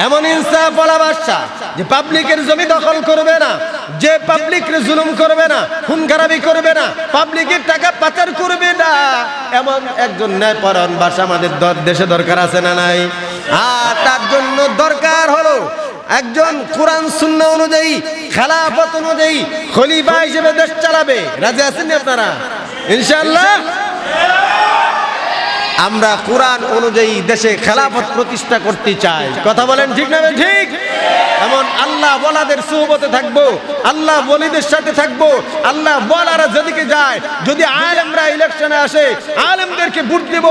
এমন ইনসাফ ওয়ালা বাদশাহ যে পাবলিকের জমি দখল করবে না, যে পাবলিকের জুলুম করবে না খুন খারাপি করবে না, পাবলিকের টাকা পাচার করবে না, এমন একজন ন্যায়পরায়ণ বাসা আমাদের দর- দেশে দরকার আছে না নাই? আর তার জন্য দরকার হলো একজন কোরআন শূন্য অনুযায়ী, খেলাফত অনুযায়ী খলিফা হিসেবে দেশ চালাবে। রাজি আছেন আপনারা? ইনশাআল্লাহ? আমরা কোরআন অনুযায়ী দেশে খেলাফত প্রতিষ্ঠা করতে চাই। কথা বলেন ঠিক না ঠিক। এমন আল্লাহ বলাদের সুহবতে থাকব, আল্লাহ বলিদের সাথে থাকব, আল্লাহ বলারা যেদিকে যায়, যদি আলেমরা ইলেকশনে আসে, আলেমদেরকে ভোট দেব।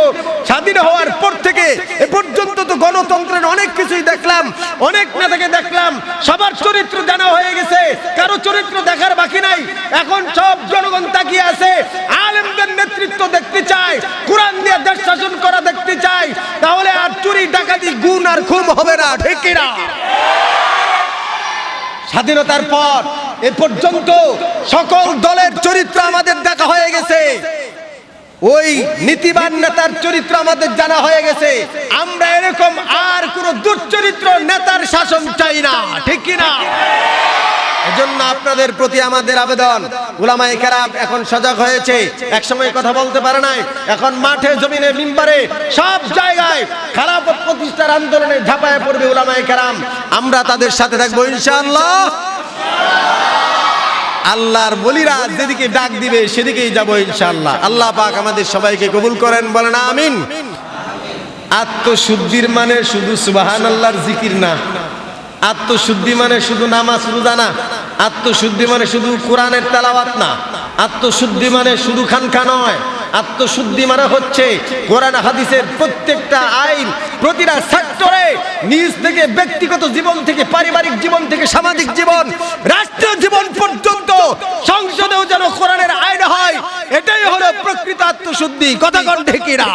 স্বাধীন হওয়ার পর থেকে এ পর্যন্ত তো গণতন্ত্রের অনেক কিছুই দেখলাম, অনেক নেতাকে দেখলাম, সবার চরিত্র জানা হয়ে গেছে, কারও চরিত্র দেখার বাকি নাই। এখন সব জনগণ তাকিয়ে আছে, আলেমদের নেতৃত্ব দেখতে চায়, কোরআন দেশ শাসন করা দেখতে চায় তাহলে আর চুরি, ডাকাতি, গুণ আর খুম হবে না, ঠিক স্বাধীনতার পর এ পর্যন্ত সকল দলের চরিত্র আমাদের দেখা হয়ে গেছে। ওই নীতিবান নেতার চরিত্র আমাদের জানা হয়ে গেছে। আমরা এরকম আর কোন দুশ্চরিত্র নেতার শাসন চাই না, ঠিক কিনা? এজন্য আপনাদের প্রতি আমাদের আবেদন। উলামায়ে কেরাম এখন সজাগ হয়েছে। এক সময় কথা বলতে পারে নাই। এখন মাঠে, জমিনে, মিম্বারে, সব জায়গায় খারাপ প্রতিষ্ঠার আন্দোলনে ঝাঁপায় পড়বে উলামায়ে কেরাম। আমরা তাদের সাথে থাকব ইনশাআল্লাহ। আল্লাহর বলিরা যেদিকে ডাক দিবে সেদিকেই যাব ইনশাআল্লাহ। আল্লাহ পাক আমাদের সবাইকে কবুল করেন, বলেন আমিন। আত্মশুদ্ধির মানে শুধু সুবাহান আল্লাহর জিকির না। আত্মশুদ্ধি মানে শুধু নামাজ, রোজা না। আত্মশুদ্ধি মানে শুধু কোরআনের তেলাওয়াত না। আত্মশুদ্ধি মানে শুধু খানখা নয়। আত্মশুদ্ধি মানে হচ্ছে কোরআন হাদিসের প্রত্যেকটা আইন প্রতিটা সেক্টরে নিজ থেকে ব্যক্তিগত জীবন থেকে, পারিবারিক জীবন থেকে, সামাজিক জীবন, রাষ্ট্রীয় জীবন পর্যন্ত সংসদেও যেন কোরআনের আইন হয়, এটাই হলো প্রকৃত আত্মশুদ্ধি। কথা কন ঢেকিরা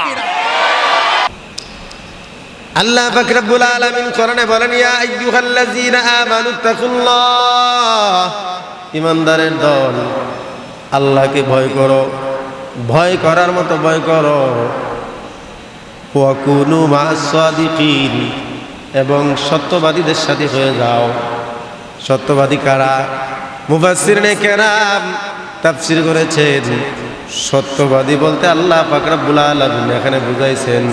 আল্লাহ পাক রব্বুল আলামিন কোরআনে বলেন, ইয়া আইয়ুহাল্লাযীনা আমানু তাকুল্লাহ। ইমানদারের দল, আল্লাহকে ভয় করো, ভয় করার মতো ভয় করো। ওয়া কুনু মা'আস সাদিকিন, এবং সত্যবাদীদের সাথে হয়ে যাও। সত্যবাদী কারা? মুফাসসিরনে কেরাম তাফসীর করেছেন। সত্যবাদী বলতে আল্লাহ পাক রব্বুল আলামিন এখানে বুঝাইছেন।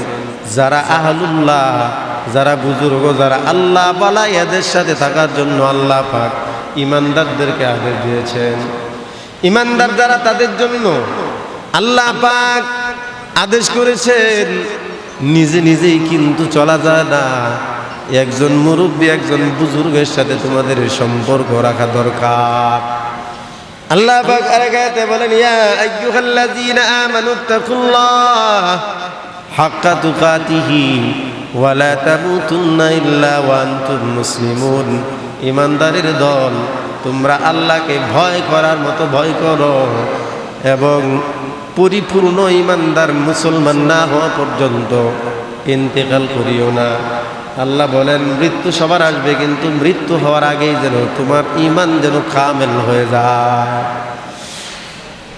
যারা আহলুল্লাহ, যারা বুজুর্গ, যারা আল্লাহ বলা এদের সাথে থাকার জন্য আল্লাহ পাক ইমানদারদেরকে আদেশ দিয়েছেন। ইমানদার যারা তাদের জন্য আল্লাহ পাক আদেশ করেছেন, নিজে নিজেই কিন্তু চলা যায় না। একজন মুরব্বী, একজন বুজুর্গের সাথে তোমাদের সম্পর্ক রাখা দরকার। আল্লাহ পাক আরেক আয়াতে বলেন, ইয়া আইয়ুহাল্লাযীনা আমানুত্তাকুল্লাহ হাক্কা ওয়ালা মুসলিমুন। ইমানদারের দল, তোমরা আল্লাহকে ভয় করার মতো ভয় করো। এবং পরিপূর্ণ ইমানদার মুসলমান না হওয়া পর্যন্ত ইন্তেকাল করিও না। আল্লাহ বলেন, মৃত্যু সবার আসবে, কিন্তু মৃত্যু হওয়ার আগেই যেন তোমার ইমান যেন কামেল হয়ে যায়।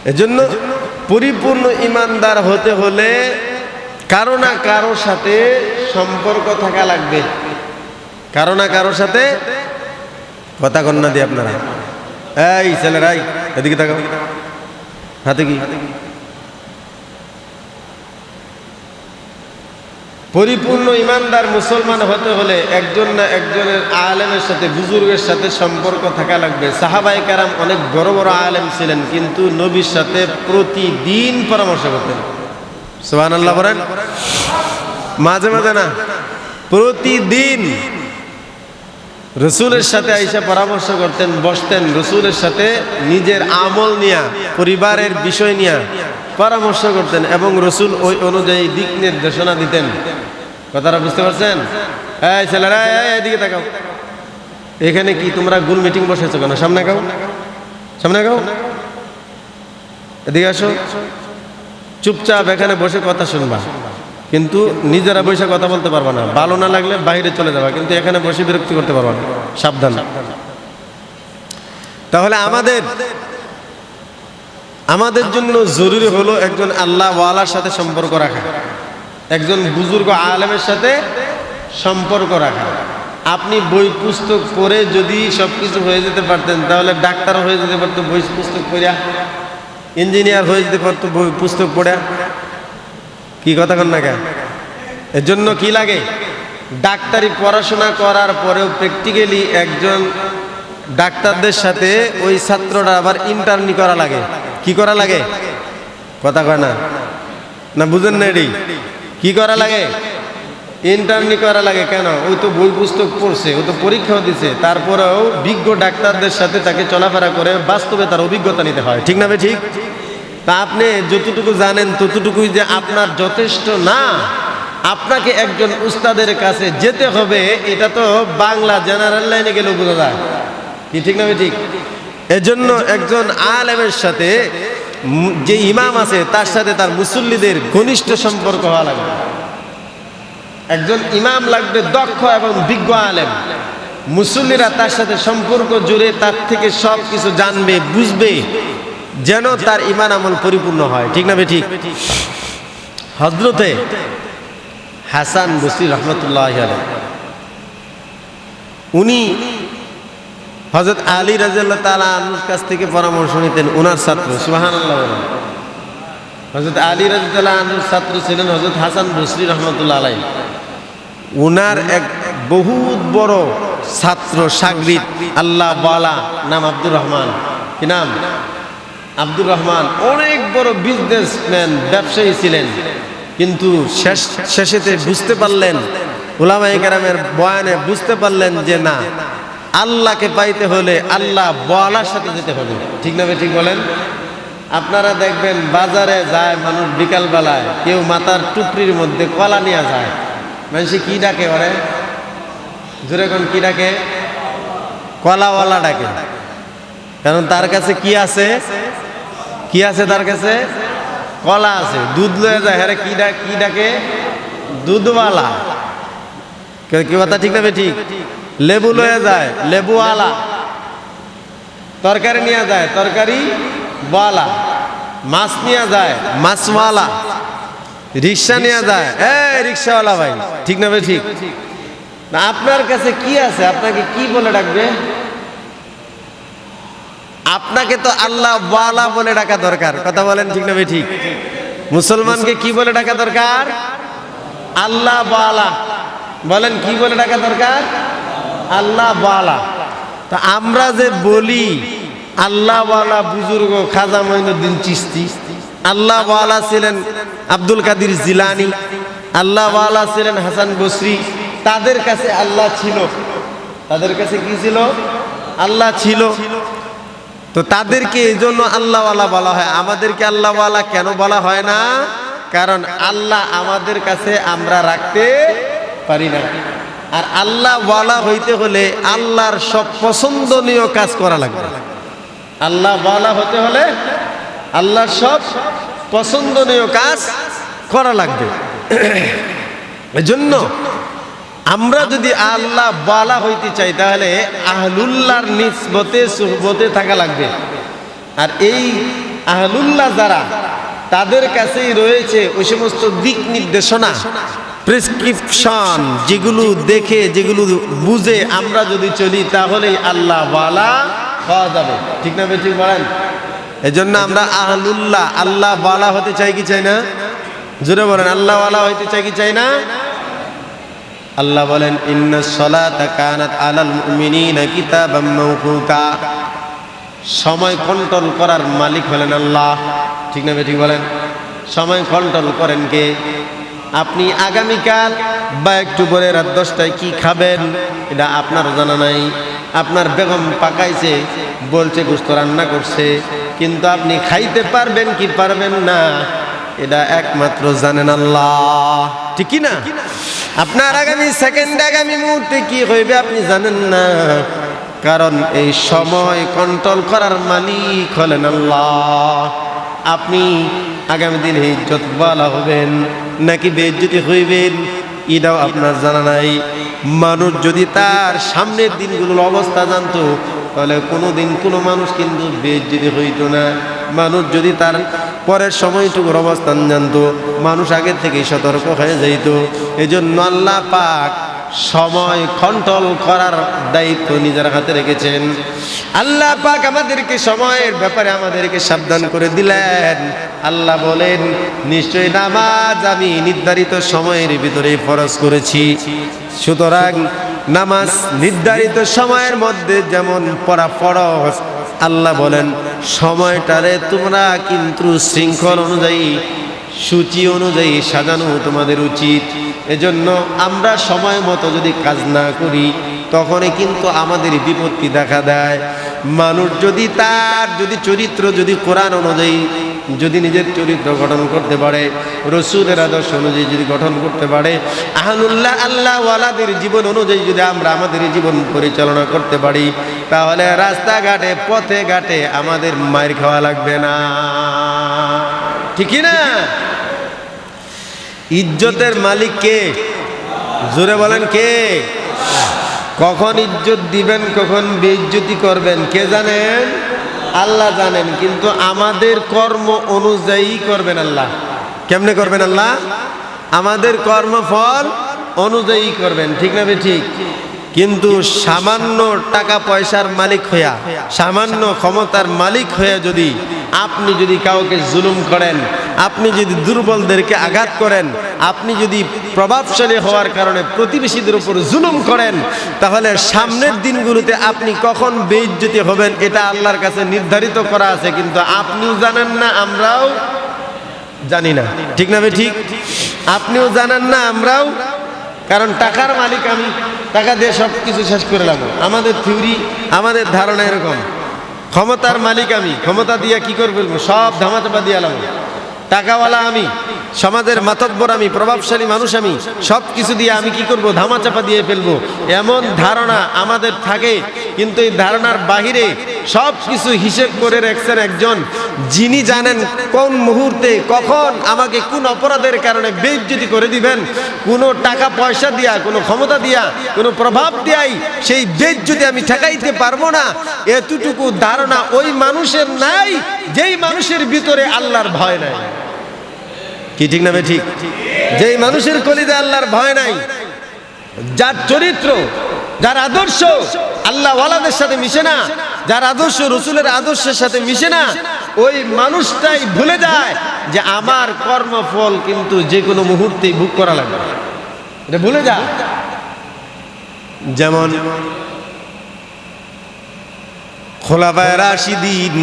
এজন্য পরিপূর্ণ ইমানদার হতে হলে কারও না কারোর সাথে সম্পর্ক থাকা লাগবে। কারও না কারোর সাথে কথা কন্যা দিয়ে আপনারা। এই ছেলেরাই এদিকে তাকাও। হাতে কি? পরিপূর্ণ ইমানদার মুসলমান হতে হলে একজন না একজনের আলেমের সাথে, বুজুর্গের সাথে সম্পর্ক থাকা লাগবে। সাহাবাই কারাম অনেক বড় বড় আলেম ছিলেন, কিন্তু নবীর সাথে প্রতিদিন পরামর্শ করতেন। সোহান বলেন। মাঝে মাঝে না, প্রতিদিন রসুলের সাথে আইসা পরামর্শ করতেন, বসতেন, রসুলের সাথে নিজের আমল নিয়া, পরিবারের বিষয় নিয়া পরামর্শ করতেন এবং রসুল ওই অনুযায়ী দিক নির্দেশনা দিতেন। কথাটা বুঝতে পারছেন? এই ছেলেরা এদিকে তাকাও। এখানে কি তোমরা গুল মিটিং বসেছো কেন? সামনে গাও সামনে গাও এদিকে আসো। চুপচাপ এখানে বসে কথা শুনবা। কিন্তু নিজেরা বসে কথা বলতে পারবা না। ভালো না লাগলে বাইরে চলে যাবা, কিন্তু এখানে বসে বিরক্তি করতে পারবা না। সাবধান। তাহলে আমাদের আমাদের জন্য জরুরি হলো একজন আল্লাহ ওয়ালার সাথে সম্পর্ক রাখা। একজন বুজুর্গ আলেমের সাথে সম্পর্ক রাখা। আপনি বই পুস্তক পড়ে যদি সব কিছু হয়ে যেতে পারতেন, তাহলে ডাক্তার হয়ে যেতে পারতো বই পুস্তক পড়া ইঞ্জিনিয়ার হয়ে যেতে পারতো বই, পুস্তক পড়ে। কি কথা কন না কেন? এর জন্য কি লাগে? ডাক্তারি পড়াশোনা করার পরেও প্র্যাকটিক্যালি একজন ডাক্তারদের সাথে ওই ছাত্রটা আবার ইন্টার্নি করা লাগে। কি করা লাগে? কথা কয় না? না বুঝেন না এটি? কি করা লাগে? ইন্টার্নি করা লাগে কেন? ওই তো বই পুস্তক পড়ছে, ও তো পরীক্ষাও দিছে। তারপরেও বিজ্ঞ ডাক্তারদের সাথে তাকে চলাফেরা করে বাস্তবে তার অভিজ্ঞতা নিতে হয়। ঠিক না ঠিক? তা আপনি যতটুকু জানেন, ততটুকুই যে আপনার যথেষ্ট না, আপনাকে একজন উস্তাদের কাছে যেতে হবে, এটা তো বাংলা জেনারেল লাইনে গেলে বোঝা যায়। কি ঠিক না ঠিক? এজন্য একজন আলেমের সাথে যে ইমাম আছে, তার সাথে তার মুসল্লিদের ঘনিষ্ঠ সম্পর্ক হওয়া লাগবে একজন ইমাম লাগবে দক্ষ এবং বিজ্ঞ আলেম। মুসল্লিরা তার সাথে সম্পর্ক জুড়ে তার থেকে সব কিছু জানবে, বুঝবে, যেন তার ইমান আমল পরিপূর্ণ হয়। ঠিক না ঠিক হজরতে হাসান বসির রহমতুল্লাহ। উনি হজরত আলী রাজিয়াল্লাহ তালা কাছ থেকে পরামর্শ নিতেন ওনার ছাত্র বলেন। হজরত আলী রাজিয়াল্লাহ আনুর ছাত্র ছিলেন হজরত হাসান বসরি রহমতুল্লাহ আলাই উনার এক বহুত বড় ছাত্র, সাগরিদ, আল্লাহ বালা, নাম আব্দুর রহমান। কি নাম? আব্দুর রহমান। অনেক বড় বিজনেসম্যান ব্যবসায়ী ছিলেন। কিন্তু শেষ, শেষেতে বুঝতে পারলেন ওলামাই কেরামের বয়ানে বুঝতে পারলেন যে না, আল্লাহকে পাইতে হলে আল্লাহ বলার সাথে যেতে হবে। ঠিক না ঠিক বলেন? আপনারা দেখবেন বাজারে যায় মানুষ বিকালবেলায়, কেউ মাথার টুকরির মধ্যে কলা নিয়ে যায়। মানুষে কি ডাকে ওরে? জোরে কোন কি ডাকে? কলাওয়ালা ডাকে। কারণ তার কাছে কি আছে? কি আছে তার কাছে? কলা আছে। দুধ লয়ে যায় হ্যাঁ কি ডাক, কি ডাকে? দুধওয়ালা। কে- কথা ঠিক না ঠিক? লেবু লয়ে যায়, লেবুওয়ালা। তরকারি নিয়ে যায়, তরকারি ওয়ালা মাছ নিয়ে যায় মাছওয়ালা রিক্সা নিয়ে যায়। এই রিক্সাওয়ালা ভাই ঠিক না বে ঠিক? না আপনার কাছে কি আছে? আপনাকে কি বলে ডাকবে? আপনাকে তো আল্লাহ ওয়ালা বলে ডাকা দরকার। কথা বলেন ঠিক না বে ঠিক? মুসলমানকে কি বলে ডাকা দরকার? আল্লাহ ওয়ালা বলেন কি বলে ডাকা দরকার? আল্লাহ ওয়ালা তা আমরা যে বলি আল্লাহ ওয়ালা বুজুর্গ খাজা মঈনুদ্দিন চিস্তি আল্লাহওয়ালা ছিলেন আব্দুল কাদির জিলানি আল্লাহ ওয়ালা ছিলেন হাসান বসরি। তাদের কাছে আল্লাহ ছিল। তাদের কাছে কি ছিল? আল্লাহ ছিল। তো তাদেরকে এই জন্য আল্লাহওয়ালা বলা হয়। আমাদেরকে আল্লাহওয়ালা কেন বলা হয় না? কারণ আল্লাহ আমাদের কাছে আমরা রাখতে পারি না। আর আল্লাহওয়ালা হইতে হলে আল্লাহর সব পছন্দনীয় কাজ করা লাগবে আল্লাহ ওয়ালা হতে হলে আল্লাহর সব পছন্দনীয় কাজ করা লাগবে। এজন্য আমরা যদি আল্লাহ বালা হইতে চাই, তাহলে আহলুল্লাহর নিসবতে, সুহবতে থাকা লাগবে। আর এই আহলুল্লাহ যারা, তাদের কাছেই রয়েছে ওই সমস্ত দিক নির্দেশনা প্রেসক্রিপশন যেগুলো দেখে, যেগুলো বুঝে আমরা যদি চলি, তাহলেই আল্লাহ বালা পাওয়া যাবে। ঠিক না ঠিক বলেন? এই জন্য আমরা আহলুল্লাহ, আল্লাহ বালা হতে চাই কি চাই না? জোরে বলেন, আল্লাহ ওয়ালা হইতে চাই কি চাই না? আল্লাহ বলেন, ইন্না সলাতা কানাত আলাল মুমিনিনা কিতাবাম মাওকুতা সময় কন্ট্রোল করার মালিক হলেন আল্লাহ। ঠিক না ঠিক বলেন? সময় কন্ট্রোল করেন কে? আপনি আগামীকাল বা একটু পরে রাত দশটায় কি খাবেন? এটা আপনার জানা নাই। আপনার বেগম পাকাইছে, বলছে গুস্ত রান্না করছে। কিন্তু আপনি খাইতে পারবেন কি পারবেন না, এটা একমাত্র জানেন আল্লাহ। ঠিক না? আপনার আগামী সেকেন্ড আগামী মুহূর্তে কি হইবে আপনি জানেন না, কারণ এই সময় কন্ট্রোল করার মালিক হলেন আল্লাহ। আপনি আগামী দিন ইজ্জত বলা হবেন, নাকি বেজ্জতি হইবেন, এটাও আপনার জানা নাই। মানুষ যদি তার সামনের দিনগুলোর অবস্থা জানতো, তাহলে কোনো দিন কোনো মানুষ কিন্তু বেজ্জতি হইতো না। মানুষ যদি তার পরের সময়টুকুর অবস্থান জানতো, মানুষ আগের থেকেই সতর্ক হয়ে যাইত। এই জন্য আল্লাহ পাক সময় কন্ট্রোল করার দায়িত্ব নিজের হাতে রেখেছেন। আল্লাহ পাক আমাদেরকে সময়ের ব্যাপারে আমাদেরকে সাবধান করে দিলেন। আল্লাহ বলেন, নিশ্চয়ই নামাজ আমি নির্ধারিত সময়ের ভিতরে ফরজ করেছি। সুতরাং নামাজ নির্ধারিত সময়ের মধ্যে যেমন পড়া ফরজ, আল্লাহ বলেন, সময়টারে তোমরা কিন্তু শৃঙ্খল অনুযায়ী সূচি অনুযায়ী সাজানো তোমাদের উচিত। এজন্য আমরা সময় মতো যদি কাজ না করি, তখনই কিন্তু আমাদের বিপত্তি দেখা দেয়। মানুষ যদি তার যদি চরিত্র যদি কোরআন অনুযায়ী যদি নিজের চরিত্র গঠন করতে পারে, রসুলের আদর্শ অনুযায়ী যদি গঠন করতে পারে আহনুল্লাহ আল্লাহ ওয়ালাদের জীবন অনুযায়ী যদি আমরা আমাদের জীবন পরিচালনা করতে পারি, তাহলে রাস্তাঘাটে, পথে ঘাটে আমাদের মায়ের খাওয়া লাগবে না। ঠিকই না? ইজ্জতের মালিক কে? জোরে বলেন কে? কখন ইজ্জত দিবেন, কখন বেইজ্জতি করবেন, কে জানেন? আল্লাহ জানেন, কিন্তু আমাদের কর্ম অনুযায়ী করবেন আল্লাহ। কেমনে করবেন আল্লাহ? আমাদের কর্মফল অনুযায়ী করবেন, ঠিক না ঠিক? কিন্তু সামান্য টাকা পয়সার মালিক হইয়া, সামান্য ক্ষমতার মালিক হইয়া যদি আপনি যদি কাউকে জুলুম করেন, আপনি যদি দুর্বলদেরকে আঘাত করেন, আপনি যদি প্রভাবশালী হওয়ার কারণে প্রতিবেশীদের উপর জুলুম করেন, তাহলে সামনের দিনগুলোতে আপনি কখন বেইজ্জতি হবেন এটা আল্লাহর কাছে নির্ধারিত করা আছে, কিন্তু আপনিও জানেন না, আমরাও জানি না। ঠিক না ঠিক? আপনিও জানেন না, আমরাও কারণ টাকার মালিক আমি, টাকা দিয়ে সব কিছু শেষ করে লাগবো আমাদের থিওরি আমাদের ধারণা এরকম। ক্ষমতার মালিক আমি, ক্ষমতা দিয়ে কি করে ফেলব? সব ধামাচাপা দিয়ে লাগবো টাকাওয়ালা আমি, সমাজের মাতব্বর আমি, প্রভাবশালী মানুষ আমি সব কিছু দিয়ে আমি কি করব? ধামাচাপা দিয়ে ফেলব। এমন ধারণা আমাদের থাকে, কিন্তু এই ধারণার বাহিরে সব কিছু হিসেব করে রাখছেন একজন, যিনি জানেন কোন মুহূর্তে, কখন আমাকে কোন অপরাধের কারণে বেইজ্জতি করে দিবেন। কোনো টাকা পয়সা দিয়া, কোনো ক্ষমতা দিয়া, কোনো প্রভাব দিয়াই সেই বেইজ্জতি আমি ঠেকাইতে পারব না। এতটুকু ধারণা ওই মানুষের নাই, যেই মানুষের ভিতরে আল্লাহর ভয় নাই। কি ঠিক না ঠিক। যেই মানুষের কলিদে আল্লাহর ভয় নাই, যার চরিত্র, যার আদর্শ আল্লাহ ওয়ালাদের সাথে মিশে না, যার আদর্শ রসুলের আদর্শের সাথে মিশে না, ওই মানুষটাই ভুলে যায় যে আমার কর্মফল কিন্তু যে কোনো মুহূর্তেই ভোগ করা লাগবে। এটা ভুলে যা যেমন খোলাফায় রাশিদিন,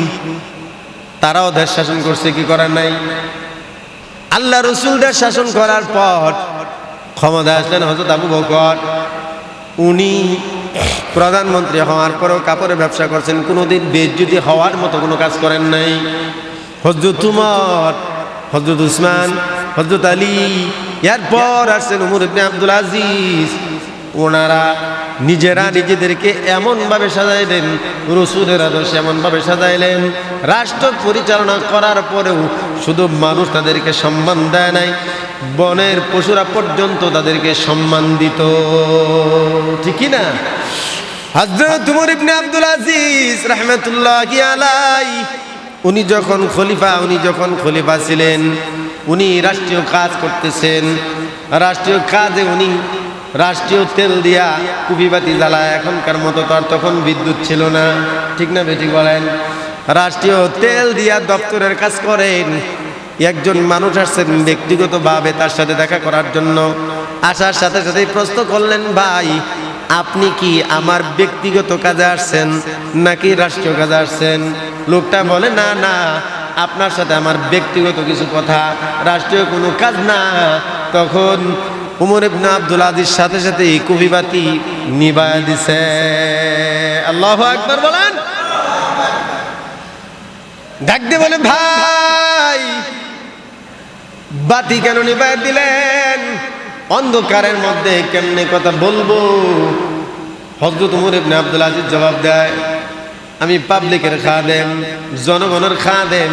তারাও দেশ শাসন করছে, কি করার নাই? আল্লাহ রসুলদের শাসন করার পর ক্ষমতা আসলেন হজরত আবু বকর। উনি প্রধানমন্ত্রী হওয়ার পরেও কাপড়ের ব্যবসা করছেন, কোনোদিন বেজ্জুতি হওয়ার মতো কোনো কাজ করেন নাই। হজরত তুমর হজরত উসমান হজরত আলী, এরপর আসছেন উমর আব্দুল আজিজ। ওনারা নিজেরা নিজেদেরকে এমনভাবে সাজাইলেন রসুলের আদর্শে এমনভাবে সাজাইলেন রাষ্ট্র পরিচালনা করার পরেও শুধু মানুষ তাদেরকে সম্মান দেয় নাই, বনের পশুরা পর্যন্ত তাদেরকে সম্মান দিত। ঠিকই না? আব্দুল উনি যখন খলিফা, উনি যখন খলিফা ছিলেন, উনি রাষ্ট্রীয় কাজ করতেছেন। রাষ্ট্রীয় কাজে উনি রাষ্ট্রীয় তেল দিয়া কুপিবাতি জ্বালায়। এখনকার মতো তো আর তখন বিদ্যুৎ ছিল না। ঠিক না বেঠিক বলেন? রাষ্ট্রীয় তেল দিয়া দপ্তরের কাজ করেন। একজন মানুষ আসছেন ব্যক্তিগতভাবে তার সাথে দেখা করার জন্য। আসার সাথে সাথে প্রশ্ন করলেন, ভাই, আপনি কি আমার ব্যক্তিগত কাজে আসছেন নাকি রাষ্ট্রীয় কাজে আসছেন? লোকটা বলে, না না, আপনার সাথে আমার ব্যক্তিগত কিছু কথা। রাষ্ট্রীয় কোনো কাজ না। তখন উমর ইবনে আব্দুল আজিজ সাথে সাথে কুবিবাতি নিবায় দিছে। আল্লাহ আকবার বলেন। ডাক দিয়ে বলে ভাই, বাতি কেন নিবায় দিলেন? অন্ধকারের মধ্যে কেমনে কথা বলব? হজরত উমর ইবনে আব্দুল আজিজ জবাব দেয়, আমি পাবলিকের খাদেম, জনগণের খাদেম।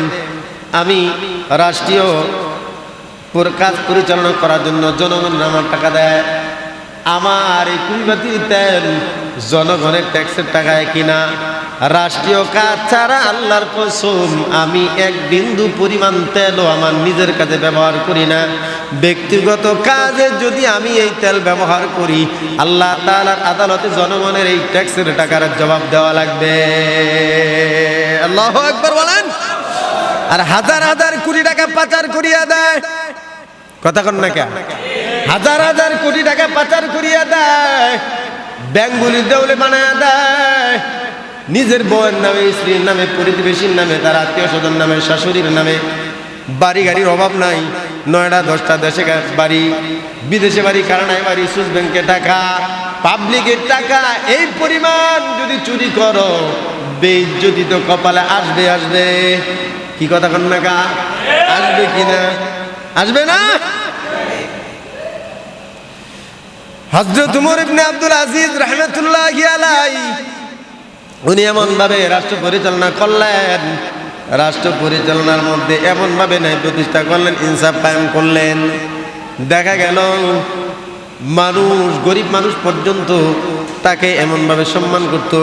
আমি রাষ্ট্রীয় কাজ পরিচালনা করার জন্য জনগণ আমার টাকা দেয়। আমার এই কুড়িবাতির তেল জনগণের ট্যাক্সের টাকায় কিনা? রাষ্ট্রীয় কাজ ছাড়া আল্লাহর কসম, আমি এক বিন্দু পরিমাণ তেলও আমার নিজের কাজে ব্যবহার করি না। ব্যক্তিগত কাজে যদি আমি এই তেল ব্যবহার করি, আল্লাহ তাআলার আদালতে জনগণের এই ট্যাক্সের টাকার জবাব দেওয়া লাগবে। আল্লাহ একবার বলেন। আর হাজার হাজার কোটি টাকা পাচার করিয়া দেয়। কথা কন না কে হাজার হাজার কোটি টাকা পাচার করিয়া দেয় ব্যাঙ্গুলির দেউলে বানায় দেয়। নিজের বউয়ের নামে, স্ত্রীর নামে, প্রতিবেশীর নামে, তার আত্মীয় স্বজন নামে, শাশুড়ির নামে। বাড়ি গাড়ির অভাব নাই, নয়টা, দশটা, দেশে বাড়ি, বিদেশে বাড়ি কারণায় বাড়ি, সুইস ব্যাংকে টাকা পাবলিকের টাকা। এই পরিমাণ যদি চুরি করো বেইজ্জতি তো কপালে আসবে আসবে। কি কথা কন না কা? আসবে কিনা আসবে না? হজরত উমর ইবনে আব্দুল আজিজ রহমতুল্লাহ আলাই উনি এমন ভাবে রাষ্ট্র পরিচালনা করলেন, রাষ্ট্র পরিচালনার মধ্যে এমন ভাবে ন্যায় প্রতিষ্ঠা করলেন, ইনসাফ কায়েম করলেন। দেখা গেল, মানুষ, গরিব মানুষ পর্যন্ত তাকে এমনভাবে সম্মান করত।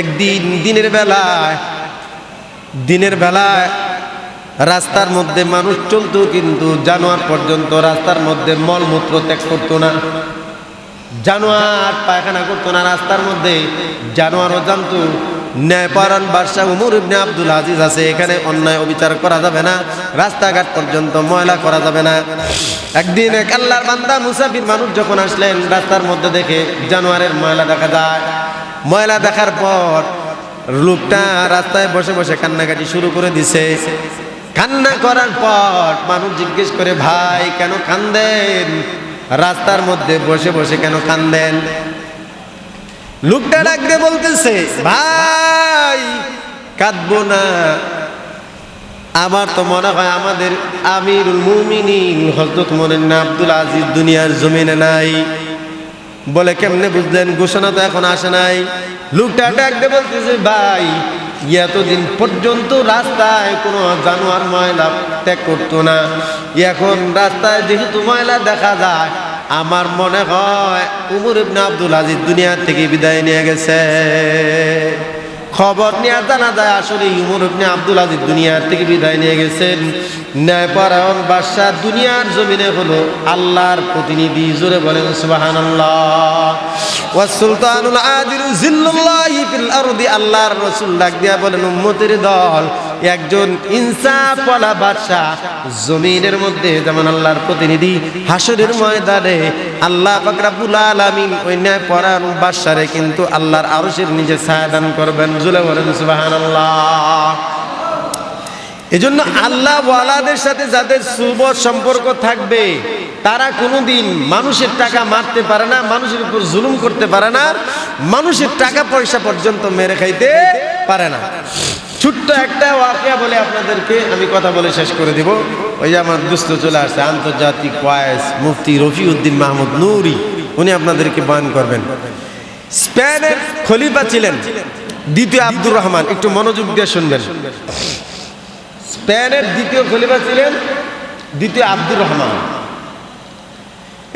একদিন দিনের বেলায় দিনের বেলায় রাস্তার মধ্যে মানুষ চলতো, কিন্তু জানোয়ার পর্যন্ত রাস্তার মধ্যে মলমূত্র ত্যাগ করতো না। জানোয়ার পায়খানা করতো না রাস্তার মধ্যে। জানোয়ারও জানতো ন্যায়পারায়ণ বাদশাহ উমর ইবনে আব্দুল আজিজ আছে, এখানে অন্যায় অবিচার করা যাবে না, রাস্তাঘাট পর্যন্ত ময়লা করা যাবে না। একদিন এক আল্লাহর বান্দা মুসাফির মানুষ যখন আসলেন, রাস্তার মধ্যে দেখে জানোয়ারের ময়লা দেখা যায়। ময়লা দেখার পর লোকটা রাস্তায় বসে বসে কান্নাকাটি শুরু করে দিছে। কান্না করার পর মানুষ জিজ্ঞেস করে, ভাই, কেন কান্দেন? রাস্তার মধ্যে বসে বসে কেন কান্দেন? লোকটা ডাকতে বলতেছে, ভাই, কাঁদবো না। আমার তো মনে হয় আমাদের আমিরুল মুমিনিন হজরত না আব্দুল আজিজ দুনিয়ার জমিনে নাই। বলে, কেমনে বুঝলেন? ঘোষণা তো এখন আসে নাই। লোকটা ডাকতে বলতেছে, ভাই এতদিন পর্যন্ত রাস্তায় কোনো জানোয়ার ময়লা ত্যাগ করতো না। এখন রাস্তায় যেহেতু ময়লা দেখা যায়, আমার মনে হয় উমর ইবনে আব্দুল আজিজ দুনিয়া থেকে বিদায় নিয়ে গেছে। খবর নিয়ে জানা যায় আসলে ইমর ইবনে আব্দুল আজিজ দুনিয়ার থেকে বিদায় নিয়ে গেছেন। ন্যায়পরায়ণ বাদশাহ দুনিয়ার জমিনে হলো আল্লাহর প্রতিনিধি, জোরে বলেন ওয়া সুলতানুল আদিল জিল্লুল্লাহি ফিল আরদি, আল্লাহর রাসূল ডাক দিয়া বলেন, উম্মতের দল একজন ইনসাফওয়ালা বাদশাহ জমিনের মধ্যে, যেমন আল্লাহর প্রতিনিধি হাসরের ময়দানে আল্লাহ পাক রব্বুল আলামিন ওই ন্যায়পরায়ণ বাদশারে কিন্তু আল্লাহর আরশের নিজে ছায়া দান করবেন। জুলে বলেন, সুবহানাল্লাহ। এজন্য আল্লাহ ওয়ালাদের সাথে যাদের শুভ সম্পর্ক থাকবে, তারা কোনোদিন মানুষের টাকা মারতে পারে না, মানুষের উপর জুলুম করতে পারে না, মানুষের টাকা পয়সা পর্যন্ত মেরে খাইতে পারে না। ছোট্ট একটা ওয়াকিয়া বলে আপনাদেরকে আমি কথা বলে শেষ করে দিব। ওই যে আমার দুস্থ চলে আসছে, আন্তর্জাতিক ওয়াইস মুফতি রফিউদ্দিন মাহমুদ নুরি, উনি আপনাদেরকে বয়ান করবেন। স্পেনের খলিফা ছিলেন দ্বিতীয় আব্দুর রহমান, একটু মনোযোগ দিয়ে শুনবেন। স্পেনের দ্বিতীয় খলিফা ছিলেন দ্বিতীয় আব্দুর রহমান।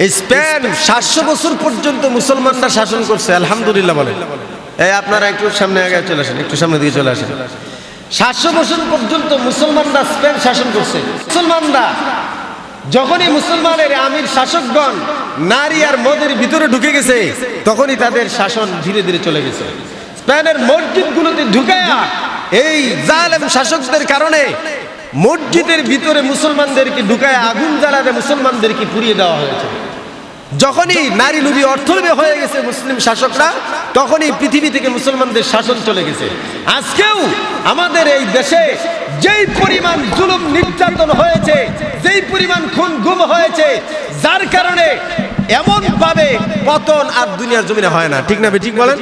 এই স্পেন সাতশো বছর পর্যন্ত মুসলমানরা শাসন করছে, আলহামদুলিল্লাহ বলে এই আপনারা একটু সামনে আগে চলে আসেন, একটু সামনে দিকে চলে আসেন। সাতশো বছর পর্যন্ত মুসলমানরা স্পেন শাসন করছে। মুসলমানরা, যখনই মুসলমানের আমির শাসকগণ নারী আর মদের ভিতরে ঢুকে গেছে, তখনই তাদের শাসন ধীরে ধীরে চলে গেছে। স্পেনের মসজিদগুলোতে ঢুকে এই জালেম শাসকদের কারণে মসজিদের ভিতরে মুসলমানদেরকে ঢুকায় আগুন জ্বালাতে মুসলমানদেরকে পুড়িয়ে দেওয়া হয়েছে। যখনই নারী লুবি অর্থলোভী হয়ে গেছে মুসলিম শাসকরা তখনই পৃথিবী থেকে মুসলমানদের শাসন চলে গেছে। আজকেও আমাদের এই দেশে যেই পরিমাণ জুলুম নির্যাতন হয়েছে যেই পরিমাণ খুন গুম হয়েছে যার কারণে এমন ভাবে পতন আর দুনিয়ার জমিনে হয় না। ঠিক না ঠিক বলেন?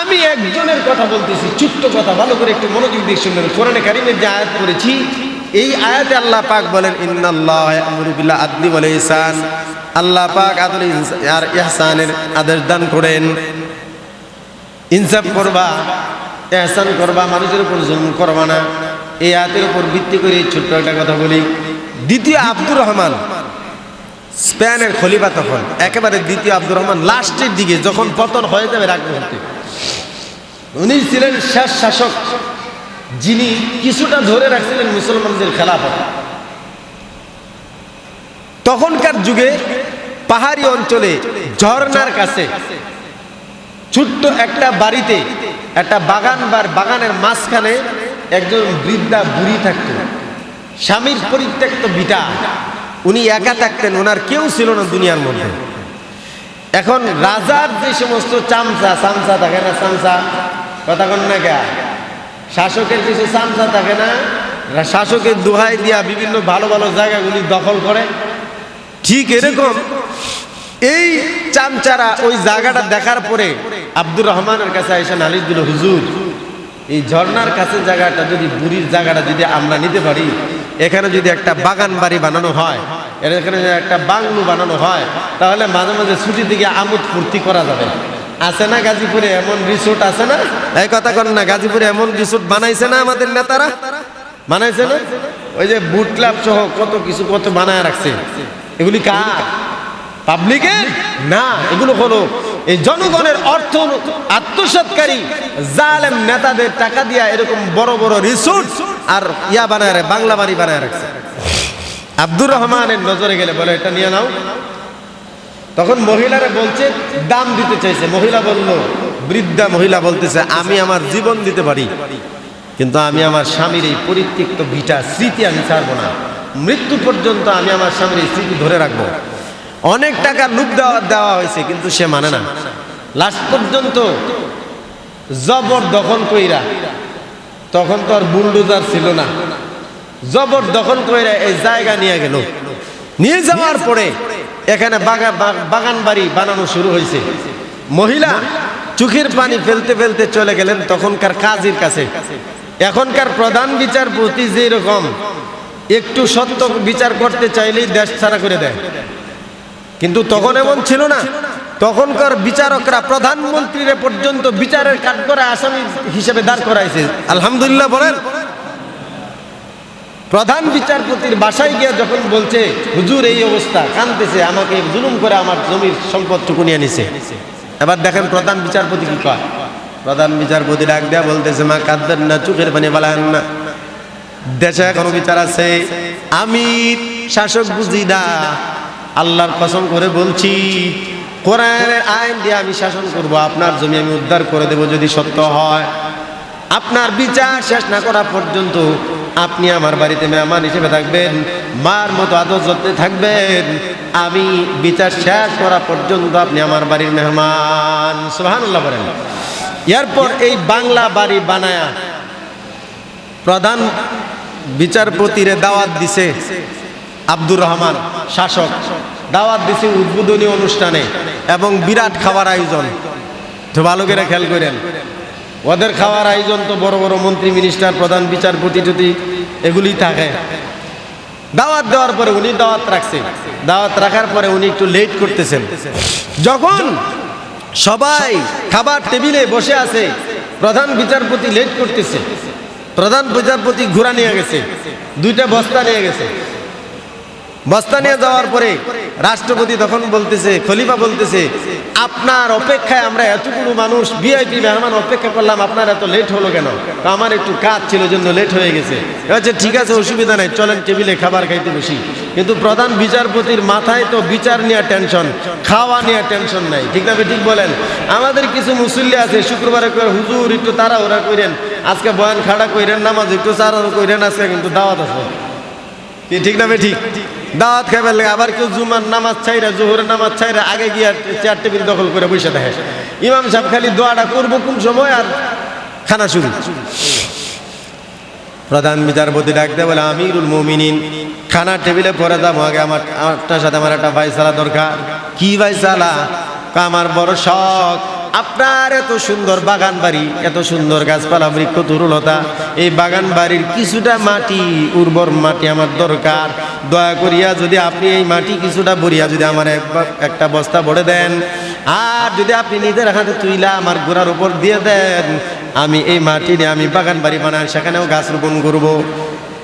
আমি একজনের কথা বলতেছি ছোট্ট কথা ভালো করে একটু মনোযোগ দিয়ে শুনবেন কোরআনে কারিমের যে আয়াত পড়েছি এই আয়াতে আল্লাহ পাক বলেন, ইন্নাল্লাহ ইয়ামুরু বিল আদলি ওয়াল ইহসান। আল্লাহ পাক আদল আর ইহসানের আদেশ দান করেন। ইনসাফ করবা এহসান করবা, মানুষের উপর জুলুম করবা না। এই আয়াতের উপর ভিত্তি করে ছোট্ট একটা কথা বলি। দ্বিতীয় আব্দুর রহমান, স্পেনের খলিফা তখন। একেবারে দ্বিতীয় আব্দুর রহমান, লাস্টের দিকে, যখন পতন হয়ে যাবে মুহূর্তে। উনি ছিলেন শেষ শাসক। যিনি কিছুটা ধরে রাখছিলেন মুসলমানদের খেলাফত। তখনকার যুগে পাহাড়ি অঞ্চলে ঝর্ণার কাছে ছোট্ট একটা বাড়িতে, একটা বাগান বা বাগানের মাঝখানে একজন বৃদ্ধা বুড়ি থাকত। স্বামীর পরিত্যক্ত বিটা। উনি একা থাকতেন, ওনার কেউ ছিল না দুনিয়ার মধ্যে। এখন রাজার যে সমস্ত চামচা চামচা থাকে না চামচা, কথা কন না কে শাসকের কিছু চামচা থাকে না শাসকের দোহাই দিয়া বিভিন্ন ভালো ভালো জায়গাগুলি দখল করে। ঠিক এরকম। এই চামচারা ওই জায়গাটা দেখার পরে আব্দুর রহমানের কাছে এসে নালিশ দিল হুজুর এই ঝর্ণার কাছে জায়গাটা যদি বুড়ির জায়গাটা যদি আমরা নিতে পারি এখানে যদি একটা বাগান বাড়ি বানানো হয় এখানে একটা বাংলু বানানো হয় তাহলে মাঝে মাঝে ছুটি দিকে আমোদ ফুর্তি করা যাবে। আছে না গাজীপুরে? এমন রিসোর্ট আছে না? এই কথা কর না, গাজীপুরে এমন রিসোর্ট বানাইছে না আমাদের নেতারা? বানাইছে না? ওই যে বুট ক্লাব সহ কত কিছু কত বানায় রাখছে। এগুলি কার? পাবলিকের না, এগুলো হলো এই জনগণের অর্থ আত্মসাৎকারী জালেম নেতাদের টাকা দিয়া এরকম বড় বড় রিসোর্ট আর ইয়া বানায় বাংলা বাড়ি বানায় রাখছে। আব্দুর রহমানের নজরে গেলে বলে, এটা নিয়ে নাও। তখন মহিলারা বলছে, দাম দিতে চাইছে। মহিলা বলল, বৃদ্ধা মহিলা বলতেছে, আমি আমার জীবন দিতে পারি, কিন্তু আমি আমার স্বামীর এই পরিত্যক্ত ভিটা, স্মৃতি আমি ছাড়বো না। মৃত্যু পর্যন্ত আমি আমার স্বামীর এই স্মৃতি ধরে রাখব। অনেক টাকা লুপ দেওয়া দেওয়া হয়েছে, কিন্তু সে মানে না। লাস্ট পর্যন্ত জবর দখল কইরা, তখন তো আর বুলডোজার ছিল না। জবর দখল কইরা এই জায়গা নিয়ে গেল। নিয়ে যাওয়ার পরে এখানে বাগা- বাগান বাড়ি বানানো শুরু হয়েছে। মহিলা চোখের পানি ফেলতে ফেলতে চলে গেলেন তখনকার কাজীর কাছে। এখনকার প্রধান বিচারপতি যে রকম একটু সত্য বিচার করতে চাইলেই দেশ ছাড়া করে দেয়। কিন্তু তখন এমন ছিল না। তখনকার বিচারকরা প্রধানমন্ত্রীরা পর্যন্ত বিচারের কাঠ করে আসামি হিসেবে দাঁড় করাইছে। আলহামদুলিল্লাহ বলেন প্রধান বিচারপতির বাসায় গিয়ে যখন বলছে, হুজুর, এই অবস্থা কানতেছে আমাকে জুলুম করে আমার জমির সম্পদটুকু নিয়ে নিছে। এবার দেখেন প্রধান বিচারপতি কি কয়? প্রধান বিচারপতি ডাক দেয়া বলতেছে, মা, কাঁদবেন না, চোখের পানি বালান না। দেশে এখনও বিচার আছে। আমি শাসক বুঝি না। আল্লাহর কসম করে বলছি, কোরআনের আইন দিয়ে আমি শাসন করব। আপনার জমি আমি উদ্ধার করে দেব যদি সত্য হয়। আপনার বিচার শেষ না করা পর্যন্ত আপনি আমার বাড়িতে মেহমান হিসেবে থাকবেন, মার মতো আদর যত্নে থাকবেন। আমি বিচার শেষ করা পর্যন্ত আপনি আমার বাড়ির মেহমান। সুবহানাল্লাহ বলেন। এরপর এই বাংলা বাড়ি বানায়া প্রধান বিচারপতিরে দাওয়াত দিছে আব্দুর রহমান, শাসক। দাওয়াত দিছে উদ্বোধনী অনুষ্ঠানে এবং বিরাট খাবার আয়োজন। ভালো করে খেয়াল করেন। ওদের খাওয়ার আয়োজন তো বড় বড় মন্ত্রী মিনিস্টার প্রধান বিচারপতি যদি এগুলি থাকে। দাওয়াত দেওয়ার পরে উনি দাওয়াত রাখছে। দাওয়াত রাখার পরে উনি একটু লেট করতেছেন। যখন সবাই খাবার টেবিলে বসে আছে, প্রধান বিচারপতি লেট করতেছে। প্রধান বিচারপতি ঘোরা নিয়ে গেছে। দুইটা বস্তা নিয়ে গেছে। বস্তা নিয়ে যাওয়ার পরে রাষ্ট্রপতি তখন বলতেছে, খলিফা বলতেছে, আপনার অপেক্ষায় আমরা এতগুলো মানুষ ভিআইপি মেহমান অপেক্ষা করলাম, আপনার এত লেট হলো কেন? তো আমার একটু কাজ ছিল, জন্য লেট হয়ে গেছে। আচ্ছা ঠিক আছে, অসুবিধা নাই, চলেন টেবিলে খাবার খাইতে বসি। কিন্তু প্রধান বিচারপতির মাথায় তো বিচার নিয়ে টেনশন খাওয়া নিয়ে টেনশন নাই, ঠিক না ঠিক বলেন? আমাদের কিছু মুসল্লি আছে, শুক্রবারে করে হুজুর, একটু তারা ওরা কইরেন। আজকে বয়ান খাড়া কইরেন, নামাজ একটু চারানো কইরেন, আজকে কিন্তু দাওয়াত আছে। কি ঠিক না ঠিক দাওয়াত খাইবার লাগে, আবার কেউ জুমার নামাজ চাইরা জোহরের নামাজ চাইরা আগে গিয়ে চেয়ার টেবিল দখল করে বসে দেখে ইমাম সাহেব খালি দোয়াটা করব কোন সময় আর খানা শুরু। প্রধান বিচারপতি ডাকতে বলে, আমিরুল মুমিনিন খানার টেবিলে পরে যাব আগে, আমার আপনার সাথে আমার একটা ভাইসালা দরকার। কি ভাইসালা? আমার বড় শখ। আপনার এত সুন্দর বাগান বাড়ি, এত সুন্দর গাছপালা, বৃক্ষ, তরুলতা, এই বাগান বাড়ির কিছুটা মাটি, উর্বর মাটি আমার দরকার। দয়া করিয়া যদি আপনি এই মাটি কিছুটা বরিয়া যদি আমার এক- একটা বস্তা ভরে দেন, আর যদি আপনি নিজের হাতে তুইলা আমার গোড়ার উপর দিয়ে দেন, আমি এই মাটি নিয়ে আমি বাগান বাড়ি বানাই, সেখানেও গাছ রোপণ করব।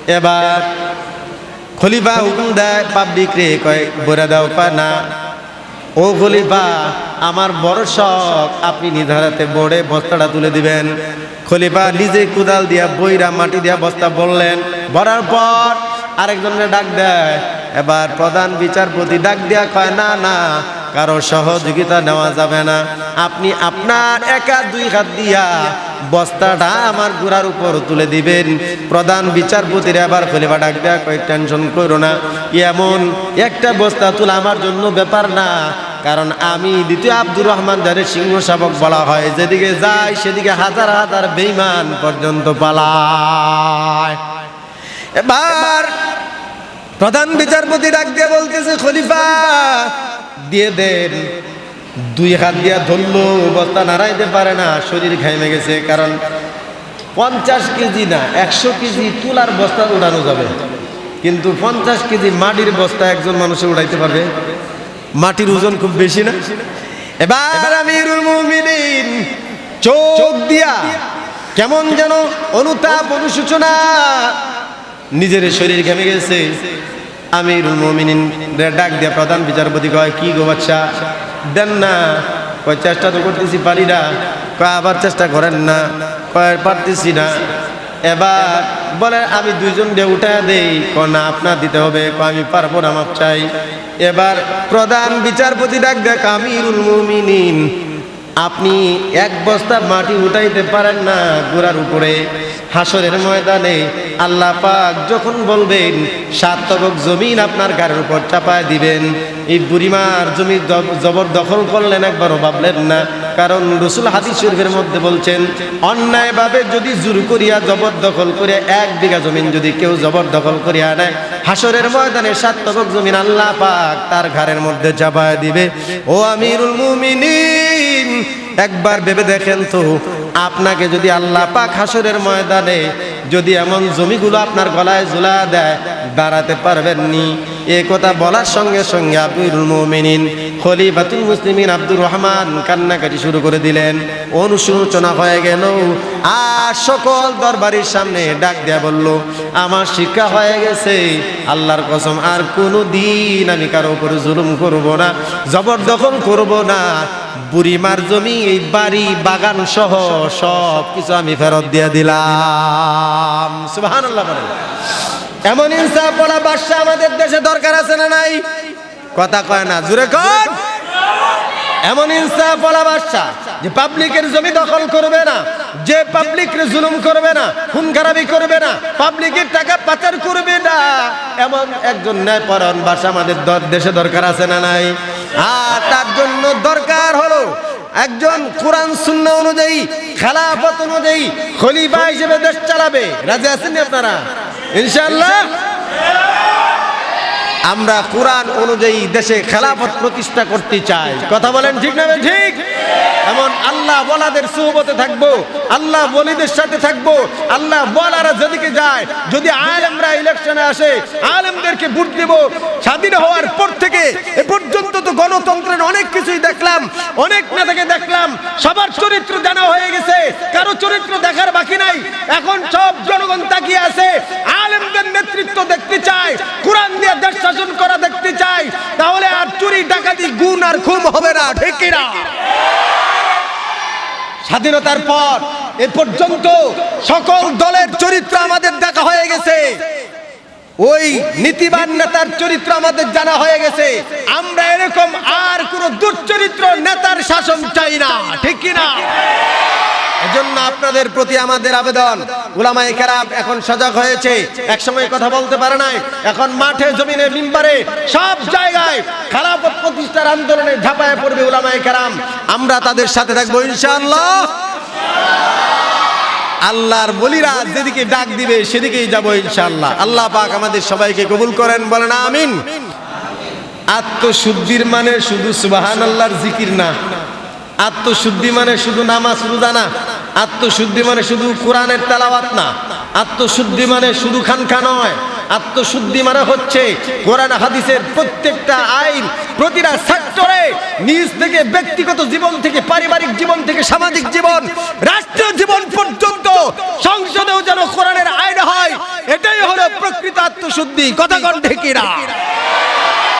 এবার খলিফা হুকুম দেয়, পাবলিক রে কয় বইরা দাও পা না ও খলিফা, আমার বড় শখ, আপনি নিধারাতে বোর্ডে বস্তাটা তুলে দিবেন। খলিফা নিজে কুদাল দিয়া, বইরা মাটি দিয়া বস্তা বললেন ভরার পর আরেকজনের ডাক দেয়। এবার প্রধান বিচারপতি ডাক দিয়া কয়, না না, কারও সহযোগিতা নেওয়া যাবে না। আপনি আপনার একা দুই হাত দিয়া বস্তাটা আমার গোড়ার উপর তুলে দিবেন। প্রধান বিচারপতির এবার খলিফা ডাক দেয়া, কয়, টেনশন করো না। এমন একটা বস্তা তোলা আমার জন্য ব্যাপার না। কারণ আমি দ্বিতীয় আব্দুর রহমান যাদের সিংহ শাবক বলা হয়, যেদিকে যায় সেদিকে হাজার হাজার বেইমান পর্যন্ত পালায়। এবার প্রধান বিচারপতি ডাক দিয়ে বলতেছে, খলিফা, দিয়ে দেন। দুই হাত দিয়া ধরলো বস্তা নাড়াইতে পারে না শরীর ঘাইমে গেছে কারণ পঞ্চাশ কেজি না একশো কেজি তুলার বস্তা উড়ানো যাবে। কিন্তু পঞ্চাশ কেজি মাটির বস্তা একজন মানুষে উড়াইতে পারবে। মাটির ওজন খুব বেশি না? এবার মুমিনিন চোখ দিয়া কেমন যেন অনুতাপ অনুসূচনা নিজের শরীর ঘেমে গেছে। আমিরুল মুমিনিন ডাক দিয়া প্রধান বিচারপতি কয় কি গো বাচ্চা? দেন না। কয়, চেষ্টা তো করতেছি, পারি না। কয়, আবার চেষ্টা করেন না। কয়, পারতেছি না। এবার বলে, আমি দুইজন দিয়ে উঠা দেই না, আপনার দিতে হবে। ক আমি পারব না, মাপ চাই। এবার প্রধান বিচারপতি ডাক দেখ আমিরুল মুমিনিন, আপনি এক বস্তা মাটি উঠাইতে পারেন না গোড়ার উপরে। হাসরের ময়দানে আল্লাহ পাক যখন বলবেন সাত তবক জমিন আপনার গাড়ির উপর চাপায় দিবেন। এই বুড়িমার জমি জব- জবরদখল করলেন একবারও ভাবলেন না। কারণ রসুল হাদিস শরীফের মধ্যে বলছেন, অন্যায়ভাবে যদি জোর করিয়া জবরদখল করিয়া এক বিঘা জমিন যদি কেউ জবরদখল করিয়া নেয় হাসরের ময়দানে সাত তবক জমিন আল্লাহ পাক তার ঘরের মধ্যে চাপায় দিবে। ও আমিরুল মুমিনিন, একবার ভেবে দেখেন তো, আপনাকে যদি আল্লাহ পাক হাসরের ময়দানে যদি এমন জমিগুলো আপনার গলায় ঝুলা দেয় দাঁড়াতে পারবেননি। এ কথা বলার সঙ্গে সঙ্গে আব্দুল মুমিনিন, খলিফাতুল মুসলিমিন আব্দুর রহমান কান্নাকাটি শুরু করে দিলেন। অনুশোচনা হয়ে গেল। আর সকল দরবারের সামনে ডাক দেয়া বলল, আমার শিক্ষা হয়ে গেছে। আল্লাহর কসম, আর কোনো দিন আমি কারও উপরে জুলুম করব না, জবরদখল করব না। বুড়িমার জমি এই বাড়ি, বাগান সহ সব কিছু আমি ফেরত দিয়ে দিলাম। বলেন। এমন ইনসাফ বলা বাদশা আমাদের দেশে দরকার আছে না নাই? কথা কয় না জুড়ে কন। এমন ইনসাফ বলা বাদশা যে পাবলিকের জমি দখল করবে না, যে পাবলিকের জুলুম করবে না, খুন খারাপি করবে না, পাবলিকের টাকা পাচার করবে না, এমন একজন ন্যায়পরায়ণ বাসা আমাদের দেশে দরকার আছে না নাই? আর তার জন্য দরকার হলো একজন কোরআন শূন্য অনুযায়ী, খেলাফত অনুযায়ী খলিফা হিসেবে দেশ চালাবে। রাজি আছেন আপনারা? ইনশাআল্লাহ। আমরা কোরআন অনুযায়ী দেশে খেলাফত প্রতিষ্ঠা করতে চাই। কথা বলেন ঠিক না ঠিক। এমন আল্লাহ বলাদের সুহবতে থাকব, আল্লাহ বলিদের সাথে থাকব, আল্লাহ বলারা যেদিকে যায়, যদি আলেমরা ইলেকশনে আসে, আলেমদেরকে ভোট দেব। স্বাধীন হওয়ার পর থেকে এ পর্যন্ত তো গণতন্ত্রের অনেক কিছুই দেখলাম, অনেক নেতাকে দেখলাম, সবার চরিত্র জানা হয়ে গেছে, কারও চরিত্র দেখার বাকি নাই। এখন সব জনগণ তাকিয়ে আছে, আলেমদের নেতৃত্ব দেখতে চায়, কোরআন দিয়ে দেশ শাসন করা দেখতে চাই তাহলে আর চুরি, ডাকাতি, গুণ আর খুন হবে না, ঠিক না স্বাধীনতার পর এ পর্যন্ত সকল দলের চরিত্র আমাদের দেখা হয়ে গেছে। ওই নীতিবান নেতার চরিত্র আমাদের জানা হয়ে গেছে। আমরা এরকম আর কোন দুশ্চরিত্র নেতার শাসন চাই না। ঠিক কি না এজন্য আপনাদের প্রতি আমাদের আবেদন। উলামায়ে কেরাম এখন সজাগ হয়েছে। এক সময় কথা বলতে পারে নাই। এখন মাঠে, জমিনে, মিম্বারে, সব জায়গায় খারাপত প্রতিষ্ঠার আন্দোলনে ঝাঁপায় পড়বে উলামায়ে কেরাম। আমরা তাদের সাথে থাকব ইনশাআল্লাহ। আল্লাহর বলিরা যেদিকে ডাক দিবে সেদিকেই যাব ইনশাআল্লাহ। আল্লাহ পাক আমাদের সবাইকে কবুল করেন, বলেন আমিন। আত্মশুদ্ধির মানে শুধু সুবাহান আল্লাহর জিকির না। আত্মশুদ্ধি মানে শুধু নামাজ, রোজা না। আত্মশুদ্ধি মানে শুধু কোরআনের তেলাওয়াত না। আত্মশুদ্ধি মানে শুধু খানখা নয়। আত্মশুদ্ধি মানে হচ্ছে কোরআন হাদিসের প্রত্যেকটা আইন প্রতিটা সেক্টরে নিজ থেকে ব্যক্তিগত জীবন থেকে পারিবারিক জীবন থেকে সামাজিক জীবন, রাষ্ট্রীয় জীবন পর্যন্ত সংসদেও যেন কোরআনের আইন হয়, এটাই হলো প্রকৃত আত্মশুদ্ধি। কথা কণ্ঠে কিরা